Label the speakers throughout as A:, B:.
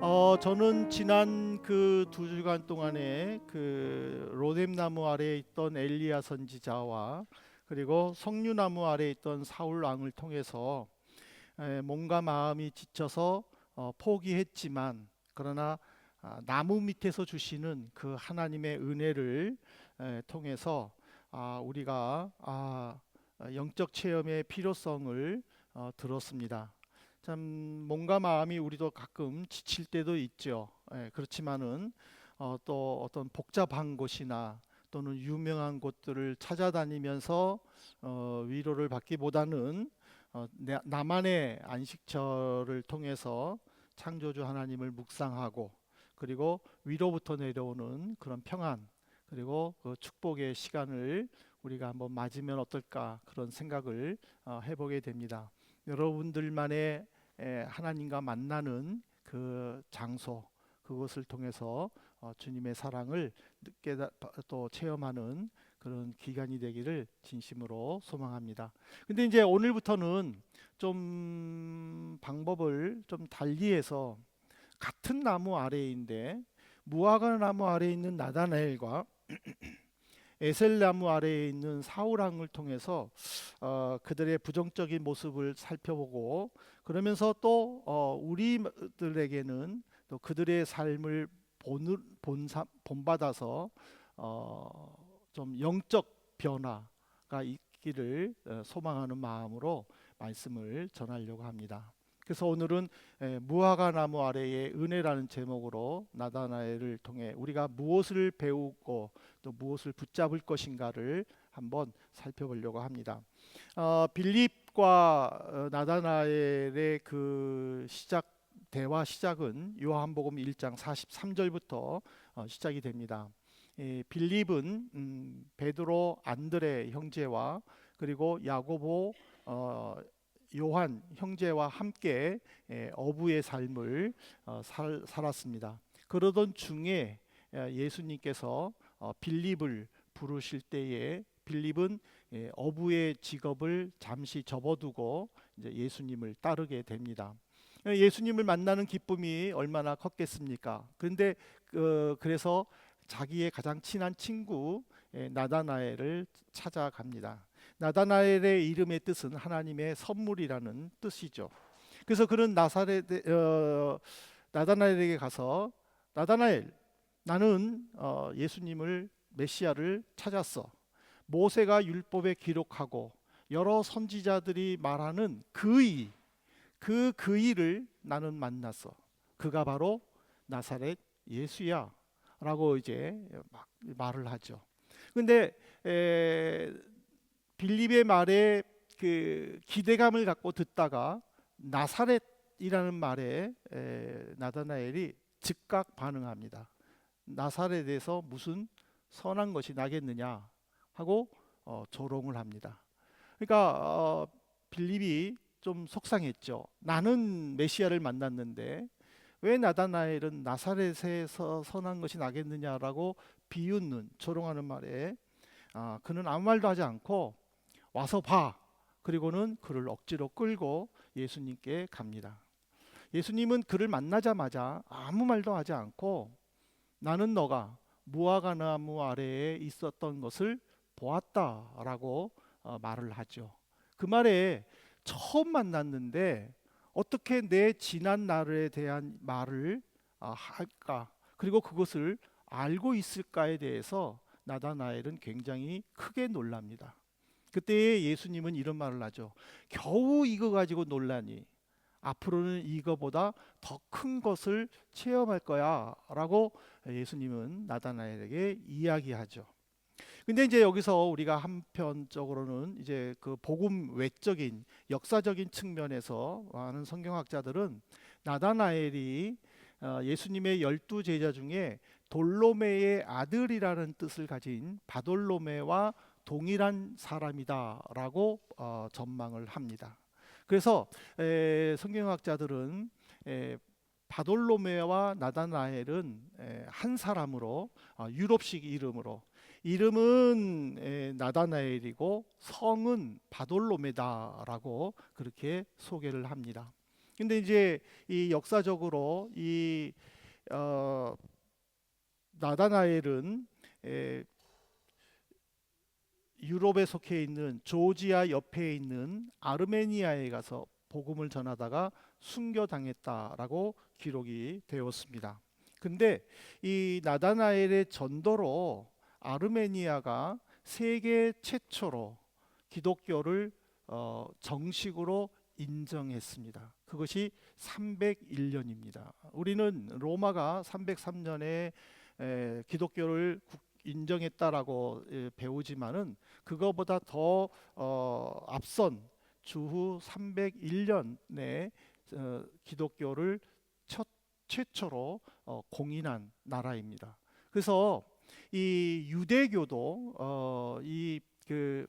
A: 어, 저는 지난 그 두 주간 동안에 그 로뎀나무 아래에 있던 엘리야 선지자와 그리고 석류나무 아래에 있던 사울 왕을 통해서 에, 몸과 마음이 지쳐서 어, 포기했지만 그러나 아, 나무 밑에서 주시는 그 하나님의 은혜를 에, 통해서 아, 우리가 아, 영적 체험의 필요성을 어, 들었습니다. 참 몸과 마음이 우리도 가끔 지칠 때도 있죠. 예, 그렇지만은 어, 또 어떤 복잡한 곳이나 또는 유명한 곳들을 찾아다니면서 어, 위로를 받기보다는 어, 내- 나만의 안식처를 통해서 창조주 하나님을 묵상하고 그리고 위로부터 내려오는 그런 평안 그리고 그 축복의 시간을 우리가 한번 맞으면 어떨까 그런 생각을 어, 해보게 됩니다. 여러분들만의 에, 하나님과 만나는 그 장소 그것을 통해서 어, 주님의 사랑을 느끼 또 체험하는 그런 기간이 되기를 진심으로 소망합니다. 근데 이제 오늘부터는 좀 방법을 좀 달리해서 같은 나무 아래인데 무화과 나무 아래에 있는 나다나엘과 에셀 나무 아래에 있는 사울왕을 통해서 어, 그들의 부정적인 모습을 살펴보고 그러면서 또 어, 우리들에게는 또 그들의 삶을 본, 본사, 본받아서 어, 좀 영적 변화가 있기를 어, 소망하는 마음으로 말씀을 전하려고 합니다. 그래서 오늘은 에, 무화과 나무 아래의 은혜라는 제목으로 나다나엘을 통해 우리가 무엇을 배우고 또 무엇을 붙잡을 것인가를 한번 살펴보려고 합니다. 어, 빌립 과 어, 나다나엘의 그 시작 대화 시작은 요한복음 1장 43절부터 어, 시작이 됩니다. 이 빌립은 음, 베드로 안드레 형제와 그리고 야고보 어, 요한 형제와 함께 예, 어부의 삶을 어, 살, 살았습니다. 그러던 중에 예, 예수님께서 어, 빌립을 부르실 때에 빌립은 예, 어부의 직업을 잠시 접어두고 이제 예수님을 따르게 됩니다. 예, 예수님을 만나는 기쁨이 얼마나 컸겠습니까? 그런데 그, 그래서 자기의 가장 친한 친구 예, 나다나엘을 찾아갑니다. 나다나엘의 이름의 뜻은 하나님의 선물이라는 뜻이죠. 그래서 그는 나사렛 어, 나다나엘에게 가서 나다나엘 나는 어, 예수님을 메시아를 찾았어. 모세가 율법에 기록하고 여러 선지자들이 말하는 그의 그 그의를 나는 만났어. 그가 바로 나사렛 예수야 라고 이제 막 말을 하죠. 근데 에, 빌립의 말에 그 기대감을 갖고 듣다가 나사렛이라는 말에 에, 나다나엘이 즉각 반응합니다. 나사렛에서 무슨 선한 것이 나겠느냐 하고 어, 조롱을 합니다. 그러니까 어, 빌립이 좀 속상했죠. 나는 메시아를 만났는데 왜 나다나엘은 나사렛에서 선한 것이 나겠느냐라고 비웃는 조롱하는 말에 아, 그는 아무 말도 하지 않고 와서 봐. 그리고는 그를 억지로 끌고 예수님께 갑니다. 예수님은 그를 만나자마자 아무 말도 하지 않고 나는 너가 무화과 나무 아래에 있었던 것을 보았다라고 어, 말을 하죠. 그 말에 처음 만났는데 어떻게 내 지난 날에 대한 말을 아, 할까? 그리고 그것을 알고 있을까에 대해서 나다나엘은 굉장히 크게 놀랍니다. 그때 예수님은 이런 말을 하죠. 겨우 이거 가지고 놀라니 앞으로는 이거보다 더 큰 것을 체험할 거야라고 예수님은 나다나엘에게 이야기하죠. 근데 이제 여기서 우리가 한편적으로는 이제 그 복음 외적인 역사적인 측면에서 많은 성경학자들은 나다나엘이 어, 예수님의 열두 제자 중에 돌로메의 아들이라는 뜻을 가진 바돌로메와 동일한 사람이다라고 어, 전망을 합니다. 그래서 에, 성경학자들은 에, 바돌로메와 나다나엘은 에, 한 사람으로 어, 유럽식 이름으로 이름은 에, 나다나엘이고 성은 바돌로메다라고 그렇게 소개를 합니다. 근데 이제 이 역사적으로 이 어, 나다나엘은 에, 유럽에 속해 있는 조지아 옆에 있는 아르메니아에 가서 복음을 전하다가 순교당했다라고 기록이 되었습니다. 근데 이 나다나엘의 전도로 아르메니아가 세계 최초로 기독교를 어, 정식으로 인정했습니다. 그것이 301년입니다. 우리는 로마가 303년에 에, 기독교를 국- 인정했다라고 에, 배우지만은 그거보다 더 어, 앞선 주후 301년에 어, 기독교를 첫 최초로 어, 공인한 나라입니다. 그래서 이 유대교도 어, 이그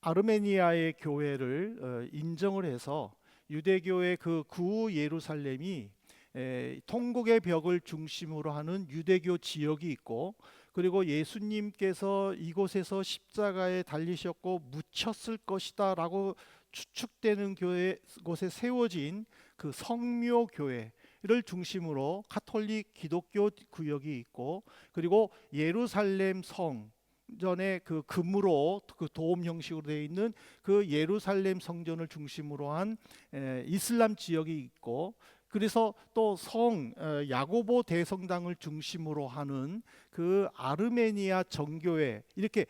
A: 아르메니아의 교회를 어, 인정을 해서 유대교의 그 구 예루살렘이 에, 통곡의 벽을 중심으로 하는 유대교 지역이 있고 그리고 예수님께서 이곳에서 십자가에 달리셨고 묻혔을 것이다라고 추측되는 교회 곳에 세워진 그 성묘 교회 를 중심으로 카톨릭 기독교 구역이 있고 그리고 예루살렘 성 전에 그 금으로 그 도움 형식으로 되어 있는 그 예루살렘 성전을 중심으로 한 에, 이슬람 지역이 있고 그래서 또 성 야고보 대성당을 중심으로 하는 그 아르메니아 정교회 이렇게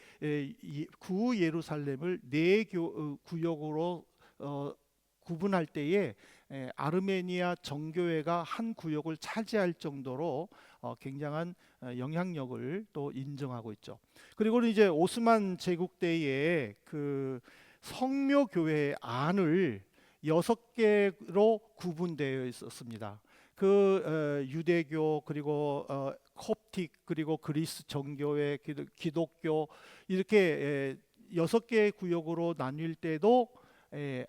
A: 구 예루살렘을 네 교, 어, 구역으로 어, 구분할 때에 에, 아르메니아 정교회가 한 구역을 차지할 정도로 어, 굉장한 어, 영향력을 또 인정하고 있죠. 그리고 이제 오스만 제국 때에 그 성묘 교회 안을 여섯 개로 구분되어 있었습니다. 그 어, 유대교 그리고 어, 콥틱 그리고 그리스 정교회 기독- 기독교 이렇게 에, 여섯 개의 구역으로 나뉠 때도 에,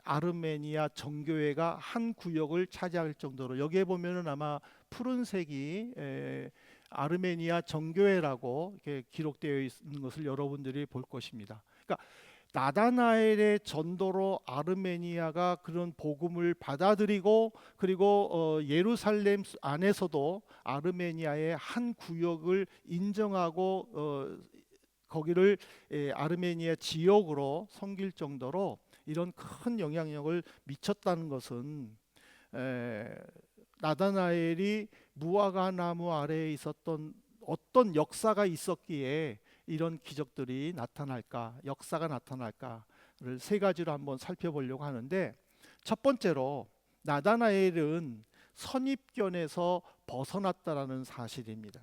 A: 아르메니아 정교회가 한 구역을 차지할 정도로 여기에 보면은 아마 푸른색이 에, 아르메니아 정교회라고 이렇게 기록되어 있는 것을 여러분들이 볼 것입니다. 그러니까 나다나엘의 전도로 아르메니아가 그런 복음을 받아들이고 그리고 어, 예루살렘 안에서도 아르메니아의 한 구역을 인정하고 어, 거기를 에, 아르메니아 지역으로 섬길 정도로 이런 큰 영향력을 미쳤다는 것은 에, 나다나엘이 무화과 나무 아래에 있었던 어떤 역사가 있었기에 이런 기적들이 나타날까, 역사가 나타날까를 세 가지로 한번 살펴보려고 하는데 첫 번째로 나다나엘은 선입견에서 벗어났다라는 사실입니다.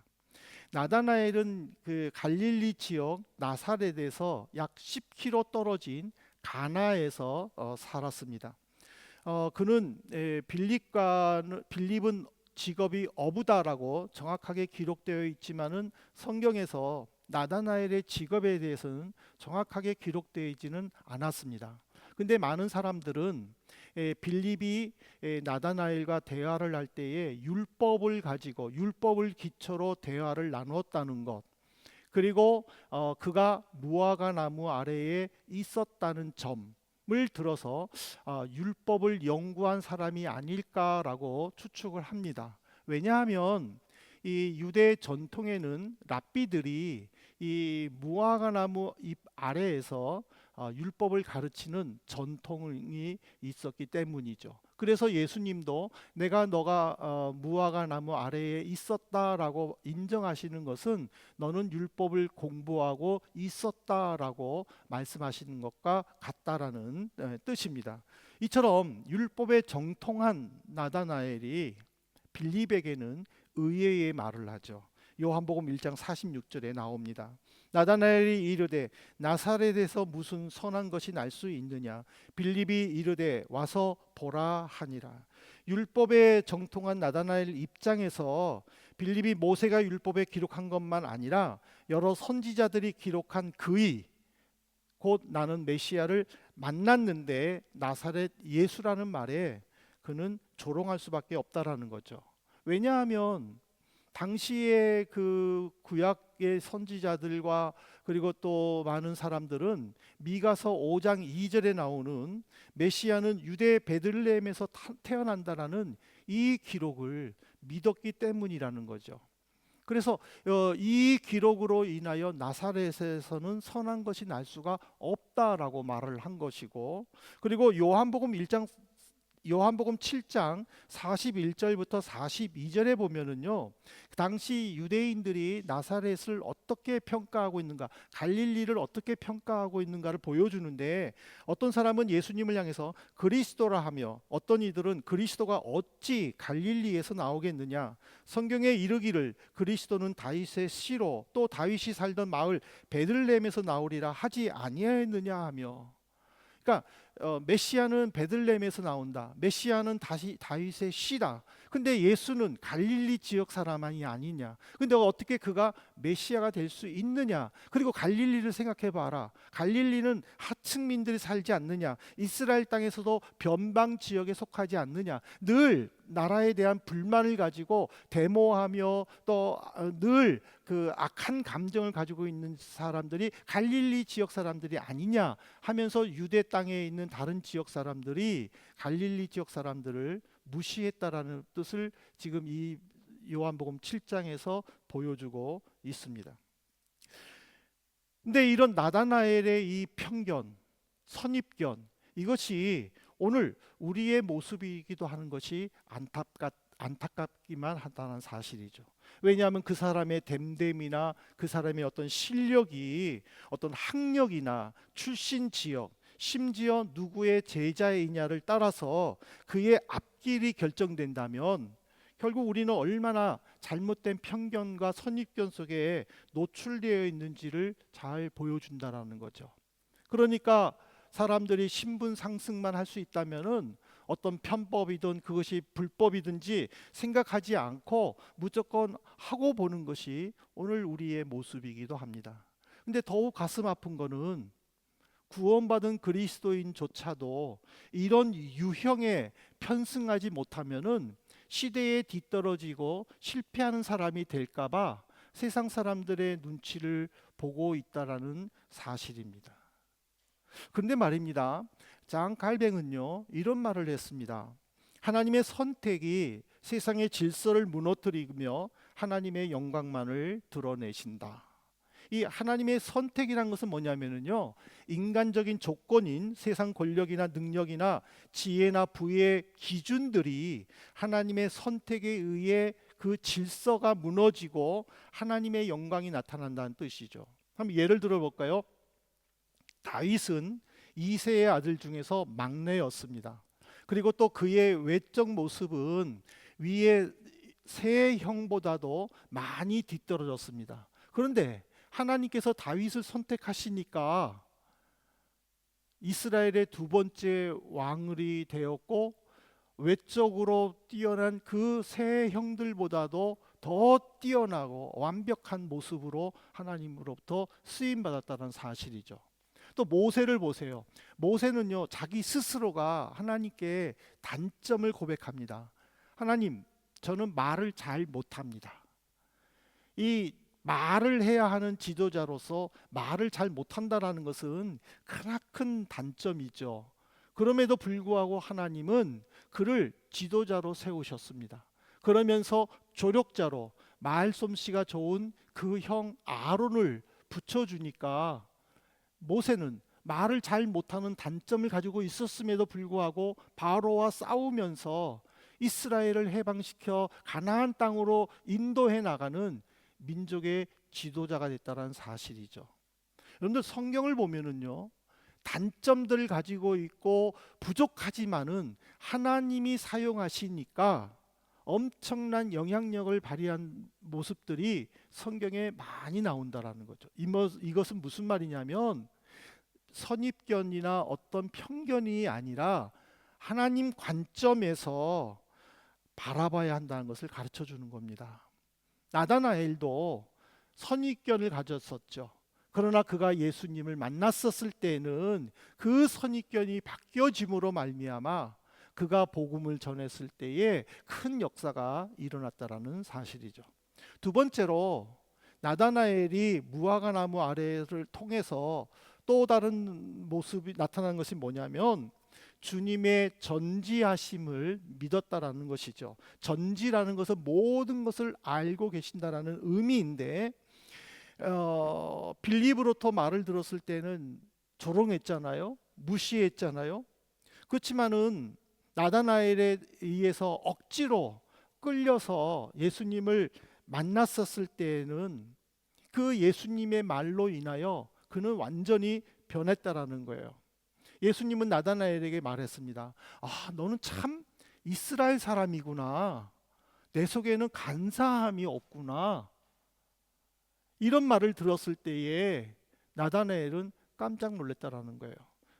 A: 나다나엘은 그 갈릴리 지역 나사렛에서 약 10km 떨어진 가나에서 어, 살았습니다. 어, 그는 에, 빌립과 빌립은 직업이 어부다라고 정확하게 기록되어 있지만은 성경에서 나다나엘의 직업에 대해서는 정확하게 기록되어 있지는 않았습니다. 근데 많은 사람들은 에, 빌립이 에, 나다나엘과 대화를 할 때에 율법을 가지고 율법을 기초로 대화를 나누었다는 것 그리고 어, 그가 무화과 나무 아래에 있었다는 점을 들어서 아, 율법을 연구한 사람이 아닐까라고 추측을 합니다. 왜냐하면 이 유대 전통에는 랍비들이 이 무화과 나무 잎 아래에서 어, 율법을 가르치는 전통이 있었기 때문이죠. 그래서 예수님도 내가 너가 어, 무화과 나무 아래에 있었다라고 인정하시는 것은 너는 율법을 공부하고 있었다라고 말씀하시는 것과 같다라는 에, 뜻입니다. 이처럼 율법에 정통한 나다나엘이 빌립에게는 의외의 말을 하죠. 요한복음 1장 46절에 나옵니다. 나다나엘이 이르되 나사렛에서 무슨 선한 것이 날 수 있느냐 빌립이 이르되 와서 보라 하니라 율법에 정통한 나다나엘 입장에서 빌립이 모세가 율법에 기록한 것만 아니라 여러 선지자들이 기록한 그의 곧 나는 메시아를 만났는데 나사렛 예수라는 말에 그는 조롱할 수밖에 없다라는 거죠. 왜냐하면 당시에 그 구약 의 선지자들과 그리고 또 많은 사람들은 미가서 5장 2절에 나오는 메시아는 유대 베들레헴에서 타- 태어난다라는 이 기록을 믿었기 때문이라는 거죠. 그래서 어, 이 기록으로 인하여 나사렛에서는 선한 것이 날 수가 없다라고 말을 한 것이고 그리고 요한복음 1장 요한복음 7장 41절부터 42절에 보면은요. 당시 유대인들이 나사렛을 어떻게 평가하고 있는가, 갈릴리를 어떻게 평가하고 있는가를 보여주는데 어떤 사람은 예수님을 향해서 그리스도라 하며 어떤 이들은 그리스도가 어찌 갈릴리에서 나오겠느냐. 성경에 이르기를 그리스도는 다윗의 씨로 또 다윗이 살던 마을 베들레헴에서 나오리라 하지 아니하였느냐 하며 그러니까 어, 메시아는 베들레헴에서 나온다. 메시아는 다시 다윗의 씨다. 근데 예수는 갈릴리 지역 사람이 아니냐. 근데 어떻게 그가 메시아가 될 수 있느냐? 그리고 갈릴리를 생각해 봐라. 갈릴리는 하층민들이 살지 않느냐? 이스라엘 땅에서도 변방 지역에 속하지 않느냐? 늘 나라에 대한 불만을 가지고 데모하며 또 늘 그 악한 감정을 가지고 있는 사람들이 갈릴리 지역 사람들이 아니냐 하면서 유대 땅에 있는 다른 지역 사람들이 갈릴리 지역 사람들을 무시했다라는 뜻을 지금 이 요한복음 7장에서 보여주고 있습니다. 근데 이런 나다나엘의 이 편견, 선입견 이것이 오늘 우리의 모습이기도 하는 것이 안타깝, 안타깝기만 하다는 사실이죠. 왜냐하면 그 사람의 됨됨이나 그 사람의 어떤 실력이 어떤 학력이나 출신 지역 심지어 누구의 제자이냐를 따라서 그의 앞길이 결정된다면 결국 우리는 얼마나 잘못된 편견과 선입견 속에 노출되어 있는지를 잘 보여준다라는 거죠. 그러니까 사람들이 신분 상승만 할 수 있다면은 어떤 편법이든 그것이 불법이든지 생각하지 않고 무조건 하고 보는 것이 오늘 우리의 모습이기도 합니다. 근데 더욱 가슴 아픈 거는 구원받은 그리스도인조차도 이런 유형에 편승하지 못하면은 시대에 뒤떨어지고 실패하는 사람이 될까봐 세상 사람들의 눈치를 보고 있다라는 사실입니다. 그런데 말입니다. 장 갈뱅은요 이런 말을 했습니다. 하나님의 선택이 세상의 질서를 무너뜨리며 하나님의 영광만을 드러내신다. 이 하나님의 선택이란 것은 뭐냐면은요 인간적인 조건인 세상 권력이나 능력이나 지혜나 부의 기준들이 하나님의 선택에 의해 그 질서가 무너지고 하나님의 영광이 나타난다는 뜻이죠. 한번 예를 들어 볼까요? 다윗은 이세의 아들 중에서 막내였습니다. 그리고 또 그의 외적 모습은 위에 세 형보다도 많이 뒤떨어졌습니다. 그런데 하나님께서 다윗을 선택하시니까 이스라엘의 두 번째 왕이 되었고 외적으로 뛰어난 그 세 형들보다도 더 뛰어나고 완벽한 모습으로 하나님으로부터 쓰임 받았다는 사실이죠. 또 모세를 보세요. 모세는요 자기 스스로가 하나님께 단점을 고백합니다. 하나님, 저는 말을 잘 못합니다. 이 말을 해야 하는 지도자로서 말을 잘 못한다라는 것은 크나큰 단점이죠. 그럼에도 불구하고 하나님은 그를 지도자로 세우셨습니다. 그러면서 조력자로 말솜씨가 좋은 그 형 아론을 붙여주니까 모세는 말을 잘 못하는 단점을 가지고 있었음에도 불구하고 바로와 싸우면서 이스라엘을 해방시켜 가나안 땅으로 인도해 나가는 민족의 지도자가 됐다는 사실이죠. 여러분들 성경을 보면은요. 단점들을 가지고 있고 부족하지만은 하나님이 사용하시니까 엄청난 영향력을 발휘한 모습들이 성경에 많이 나온다라는 거죠. 이것은 무슨 말이냐면 선입견이나 어떤 편견이 아니라 하나님 관점에서 바라봐야 한다는 것을 가르쳐 주는 겁니다. 나다나엘도 선입견을 가졌었죠. 그러나 그가 예수님을 만났었을 때는 그 선입견이 바뀌어짐으로 말미암아 그가 복음을 전했을 때에 큰 역사가 일어났다라는 사실이죠. 두 번째로 나다나엘이 무화과 나무 아래를 통해서 또 다른 모습이 나타난 것이 뭐냐면 주님의 전지하심을 믿었다라는 것이죠. 전지라는 것은 모든 것을 알고 계신다라는 의미인데 어, 빌립으로부터 말을 들었을 때는 조롱했잖아요. 무시했잖아요. 그렇지만은 나다나엘에 의해서 억지로 끌려서 예수님을 만났었을 때에는 그 예수님의 말로 인하여 그는 완전히 변했다라는 거예요. 예수님은 나다나엘에게 말했습니다. 아, 너는 참 이스라엘 사람이구나. 내 속에는 간사함이 없구나. 이런 말을 들었을 때에 나다나엘은 깜짝 놀랐다라는 거예요.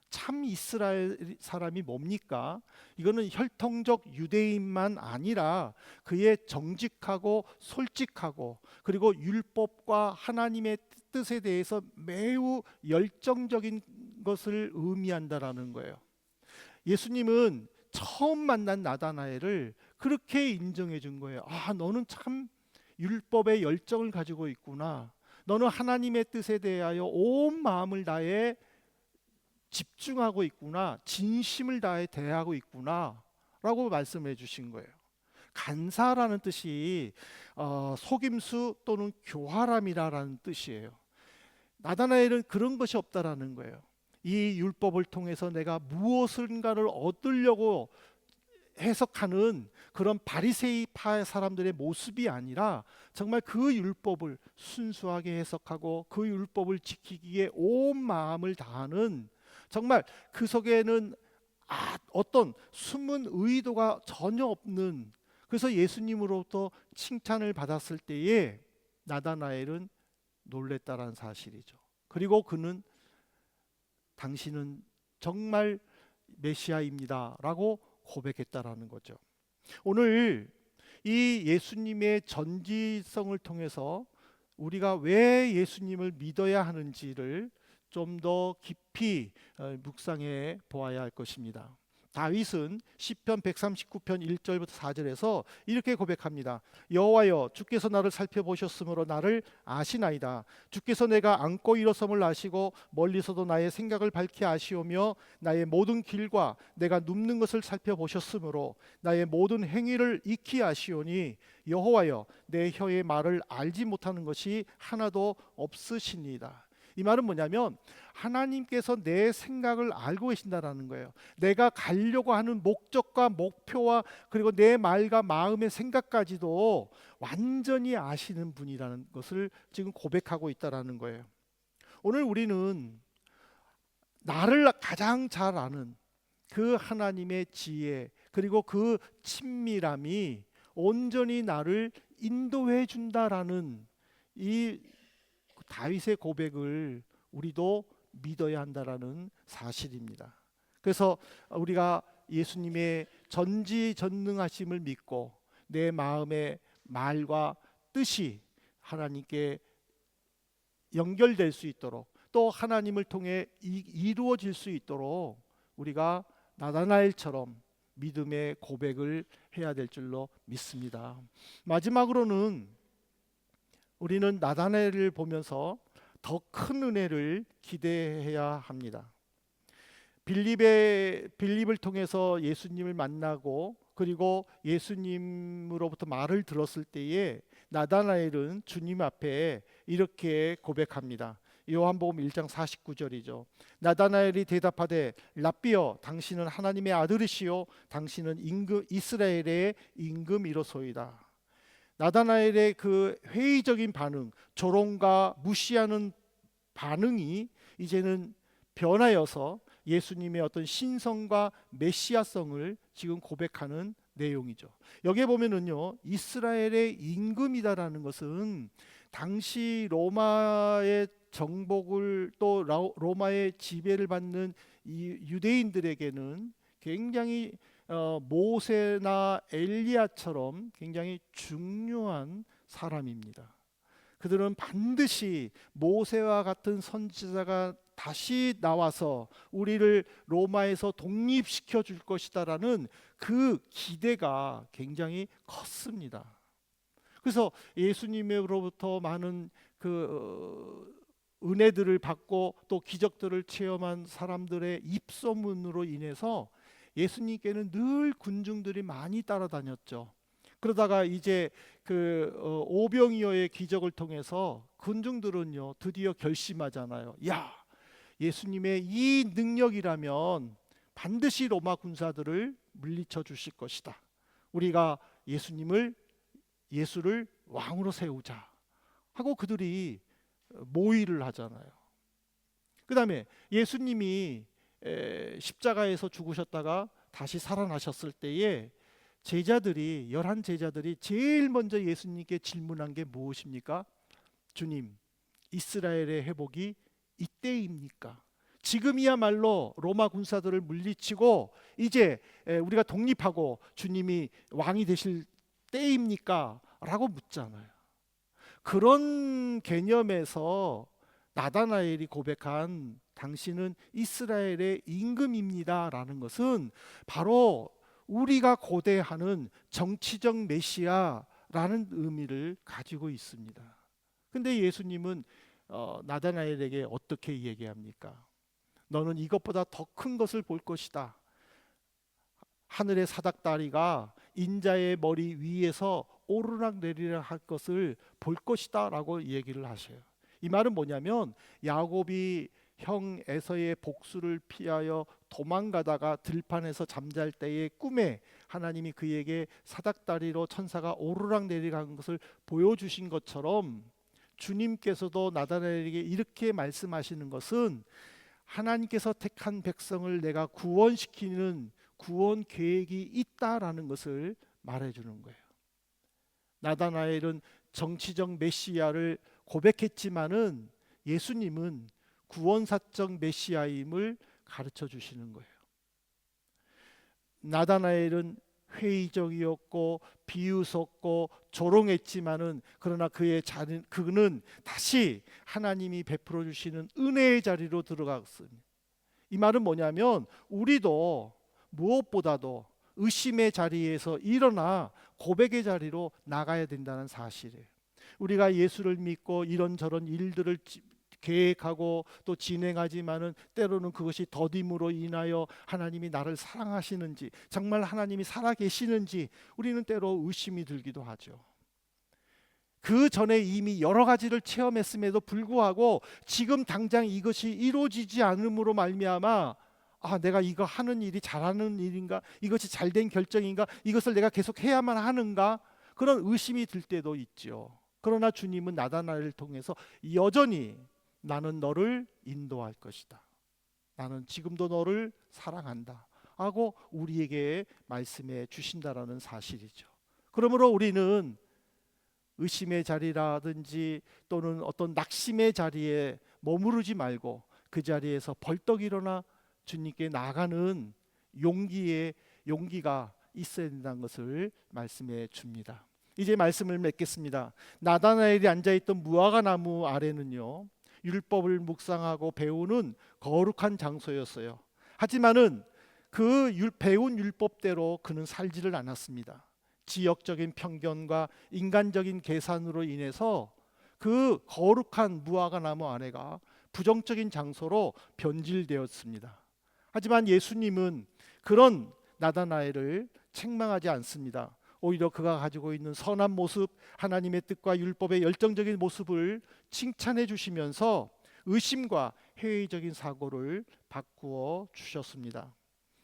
A: 참 이스라엘 사람이 뭡니까? 이거는 혈통적 유대인만 아니라 그의 정직하고 솔직하고 그리고 율법과 하나님의 뜻에 대해서 매우 열정적인 것을 의미한다라는 거예요. 예수님은 처음 만난 나다나엘을 그렇게 인정해 준 거예요. 아, 너는 참 율법의 열정을 가지고 있구나. 너는 하나님의 뜻에 대하여 온 마음을 다해 집중하고 있구나. 진심을 다해 대하고 있구나. 라고 말씀해 주신 거예요. 간사라는 뜻이 어, 속임수 또는 교활함이라는 뜻이에요. 나다나엘은 그런 것이 없다라는 거예요. 이 율법을 통해서 내가 무엇인가를 얻으려고 해석하는 그런 바리새이파 사람들의 모습이 아니라 정말 그 율법을 순수하게 해석하고 그 율법을 지키기에 온 마음을 다하는 정말 그 속에는 아, 어떤 숨은 의도가 전혀 없는 그래서 예수님으로부터 칭찬을 받았을 때에 나다나엘은 놀랬다라는 사실이죠. 그리고 그는 당신은 정말 메시아입니다라고 고백했다라는 거죠. 오늘 이 예수님의 전지성을 통해서 우리가 왜 예수님을 믿어야 하는지를 좀 더 깊이 어, 묵상해 보아야 할 것입니다. 다윗은 시편 139편 1절부터 4절에서 이렇게 고백합니다. 여호와여 주께서 나를 살펴보셨으므로 나를 아시나이다. 주께서 내가 안고 일어섬을 아시고 멀리서도 나의 생각을 밝히 아시오며 나의 모든 길과 내가 눕는 것을 살펴보셨으므로 나의 모든 행위를 익히 아시오니 여호와여 내 혀의 말을 알지 못하는 것이 하나도 없으시니이다. 이 말은 뭐냐면 하나님께서 내 생각을 알고 계신다라는 거예요. 내가 가려고 하는 목적과 목표와 그리고 내 말과 마음의 생각까지도 완전히 아시는 분이라는 것을 지금 고백하고 있다라는 거예요. 오늘 우리는 나를 가장 잘 아는 그 하나님의 지혜 그리고 그 친밀함이 온전히 나를 인도해 준다라는 이 다윗의 고백을 우리도 믿어야 한다라는 사실입니다. 그래서 우리가 예수님의 전지전능하심을 믿고 내 마음의 말과 뜻이 하나님께 연결될 수 있도록 또 하나님을 통해 이, 루어질 수 있도록 우리가 나다나엘처럼 믿음의 고백을 해야 될 줄로 믿습니다. 마지막으로는 우리는 나다나엘을 보면서 더 큰 은혜를 기대해야 합니다. 빌립의 빌립을 통해서 예수님을 만나고 그리고 예수님으로부터 말을 들었을 때에 나다나엘은 주님 앞에 이렇게 고백합니다. 요한복음 1장 49절이죠. 나다나엘이 대답하되 랍비여 당신은 하나님의 아들이시요 당신은 임금 이스라엘의 임금이로소이다. 나다나엘의 그 회의적인 반응, 조롱과 무시하는 반응이 이제는 변하여서 예수님의 어떤 신성과 메시아성을 지금 고백하는 내용이죠. 여기에 보면은요, 이스라엘의 임금이다라는 것은 당시 로마의 정복을 또 로마의 지배를 받는 이 유대인들에게는 굉장히 어, 모세나 엘리야처럼 굉장히 중요한 사람입니다. 그들은 반드시 모세와 같은 선지자가 다시 나와서 우리를 로마에서 독립시켜 줄 것이다라는 그 기대가 굉장히 컸습니다. 그래서 예수님으로부터 많은 그 어, 은혜들을 받고 또 기적들을 체험한 사람들의 입소문으로 인해서 예수님께는 늘 군중들이 많이 따라다녔죠. 그러다가 이제 그 어, 오병이어의 기적을 통해서 군중들은요 드디어 결심하잖아요. 야 예수님의 이 능력이라면 반드시 로마 군사들을 물리쳐 주실 것이다. 우리가 예수님을 예수를 왕으로 세우자 하고 그들이 모의를 하잖아요. 그다음에 예수님이 에, 십자가에서 죽으셨다가 다시 살아나셨을 때에 제자들이 열한 제자들이 제일 먼저 예수님께 질문한 게 무엇입니까? 주님, 이스라엘의 회복이 이때입니까? 지금이야말로 로마 군사들을 물리치고 이제 에, 우리가 독립하고 주님이 왕이 되실 때입니까? 라고 묻잖아요. 그런 개념에서 나다나엘이 고백한 당신은 이스라엘의 임금입니다라는 것은 바로 우리가 고대하는 정치적 메시아라는 의미를 가지고 있습니다. 근데 예수님은 어, 나다나엘에게 어떻게 얘기합니까? 너는 이것보다 더 큰 것을 볼 것이다. 하늘의 사닥다리가 인자의 머리 위에서 오르락 내리락 할 것을 볼 것이다라고 얘기를 하셔요. 이 말은 뭐냐면 야곱이 형 에서의 복수를 피하여 도망가다가 들판에서 잠잘 때의 꿈에 하나님이 그에게 사닥다리로 천사가 오르락 내리락 한 것을 보여주신 것처럼 주님께서도 나다나엘에게 이렇게 말씀하시는 것은 하나님께서 택한 백성을 내가 구원시키는 구원 계획이 있다라는 것을 말해주는 거예요. 나다나엘은 정치적 메시아를 고백했지만은 예수님은 구원사적 메시아임을 가르쳐 주시는 거예요. 나다나엘은 회의적이었고 비웃었고 조롱했지만은 그러나 그의 자는 그는 다시 하나님이 베풀어 주시는 은혜의 자리로 들어갔습니다. 이 말은 뭐냐면 우리도 무엇보다도 의심의 자리에서 일어나 고백의 자리로 나가야 된다는 사실이에요. 우리가 예수를 믿고 이런저런 일들을 계획하고 또 진행하지만은 때로는 그것이 더딤으로 인하여 하나님이 나를 사랑하시는지 정말 하나님이 살아 계시는지 우리는 때로 의심이 들기도 하죠. 그 전에 이미 여러 가지를 체험했음에도 불구하고 지금 당장 이것이 이루어지지 않음으로 말미암아 아 내가 이거 하는 일이 잘하는 일인가 이것이 잘된 결정인가 이것을 내가 계속 해야만 하는가 그런 의심이 들 때도 있죠. 그러나 주님은 나다나를 통해서 여전히 나는 너를 인도할 것이다. 나는 지금도 너를 사랑한다. 하고 우리에게 말씀해 주신다라는 사실이죠. 그러므로 우리는 의심의 자리라든지 또는 어떤 낙심의 자리에 머무르지 말고 그 자리에서 벌떡 일어나 주님께 나가는 용기의 용기가 있어야 된다는 것을 말씀해 줍니다. 이제 말씀을 맺겠습니다. 나다나엘이 앉아 있던 무화과 나무 아래는요. 율법을 묵상하고 배우는 거룩한 장소였어요. 하지만은 그 율, 배운 율법대로 그는 살지를 않았습니다. 지역적인 편견과 인간적인 계산으로 인해서 그 거룩한 무화과 나무 아래가 부정적인 장소로 변질되었습니다. 하지만 예수님은 그런 나다나엘을 책망하지 않습니다. 오히려 그가 가지고 있는 선한 모습, 하나님의 뜻과 율법의 열정적인 모습을 칭찬해 주시면서 의심과 회의적인 사고를 바꾸어 주셨습니다.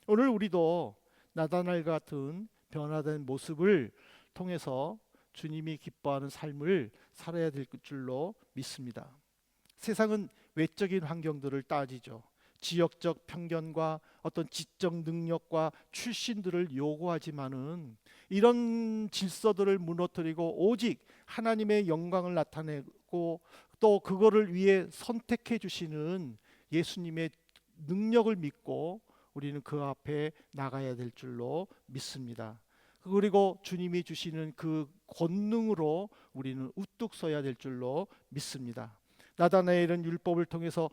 A: 오늘 우리도 나다날 같은 변화된 모습을 통해서 주님이 기뻐하는 삶을 살아야 될 줄로 믿습니다. 세상은 외적인 환경들을 따지죠. 지역적 편견과 어떤 지적 능력과 출신들을 요구하지만은 이런 질서들을 무너뜨리고 오직 하나님의 영광을 나타내 고 또 그거를 위해 선택해 주시는 예수님의 능력을 믿고 우리는 그 앞에 나가야 될 줄로 믿습니다. 그리고 주님이 주시는 그 권능으로 우리는 우뚝 서야 될 줄로 믿습니다. 나다나엘은 율법을 통해서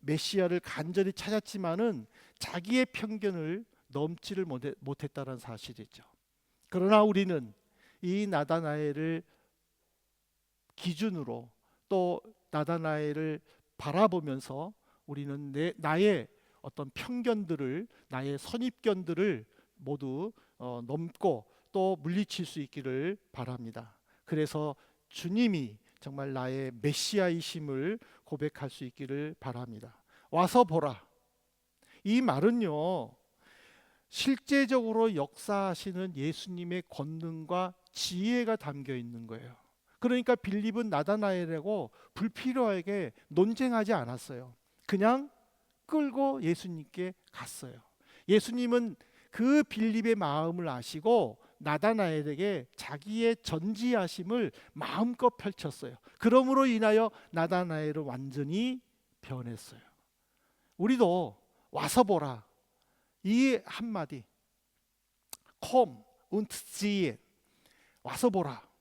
A: 메시아를 간절히 찾았지만은 자기의 편견을 넘지를 못했다는 사실이죠. 그러나 우리는 이 나다나엘을 기준으로 또 나다나엘을 바라보면서 우리는 내 나의 어떤 편견들을 나의 선입견들을 모두 어, 넘고 또 물리칠 수 있기를 바랍니다. 그래서 주님이 정말 나의 메시아이심을 고백할 수 있기를 바랍니다. 와서 보라. 이 말은요. 실제적으로 역사하시는 예수님의 권능과 지혜가 담겨 있는 거예요. 그러니까 빌립은 나다나엘하고 불필요하게 논쟁하지 않았어요. 그냥 끌고 예수님께 갔어요. 예수님은 그 빌립의 마음을 아시고 나다나엘에게 자기의 전지하심을 마음껏 펼쳤어요. 그러므로 인하여 나다나엘은 완전히 변했어요. 우리도 와서 보라. 이 한마디 콤 siehe 와서 보라.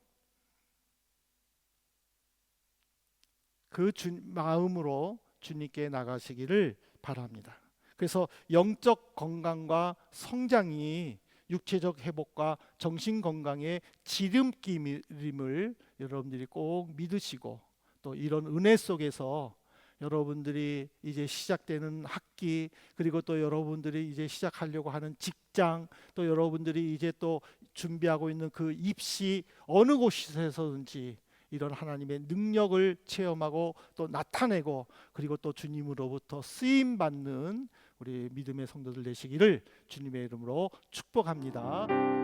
A: 그 주, 마음으로 주님께 나가시기를 바랍니다. 그래서 영적 건강과 성장이 육체적 회복과 정신 건강의 지름길임을 여러분들이 꼭 믿으시고 또 이런 은혜 속에서 여러분들이 이제 시작되는 학기 그리고 또 여러분들이 이제 시작하려고 하는 직장 또 여러분들이 이제 또 준비하고 있는 그 입시 어느 곳에서든지 이런 하나님의 능력을 체험하고 또 나타내고 그리고 또 주님으로부터 쓰임 받는 우리 믿음의 성도들 되시기를 주님의 이름으로 축복합니다.